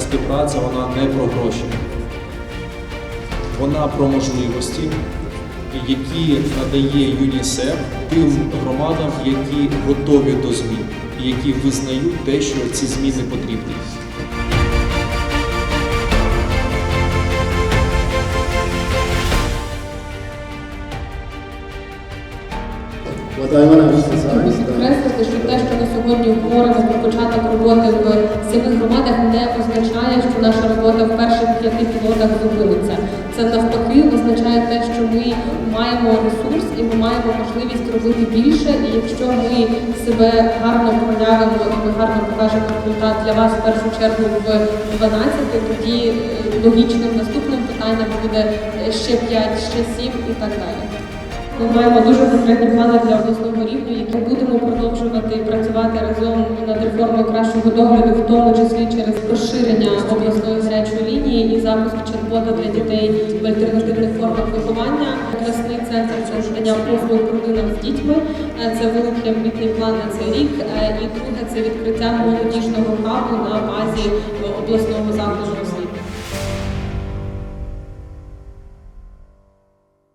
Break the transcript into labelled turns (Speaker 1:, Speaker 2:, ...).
Speaker 1: співпраця вона не про гроші. Вона про можливості, які надає ЮНІСЕФ тим громадам, які готові до змін, і які визнають те, що ці зміни потрібні.
Speaker 2: Підкреслити, що те, що ми сьогодні говоримо про початок роботи в семи громадах, не означає, що наша робота в перших п'яти пілотах зупиниться. Це навпаки означає те, що ми маємо ресурс і ми маємо можливість робити більше. І якщо ми себе гарно проявимо і ми гарно покажемо результат для вас в першу чергу в 12, тоді е, логічним наступним питанням буде е, ще 5, ще 7 і так далі. Ми маємо дуже конкретні плани для обласного рівня, які будемо продовжувати працювати разом над реформою кращого догляду, в тому числі через розширення обласної гарячої лінії і запуск чат-бота для дітей в альтернативних формах виховання. Обласний центр це надання послуг родинам з дітьми. Це великий амбітний план на цей рік. Е, І друге це відкриття молодіжного хабу на базі обласного закладу.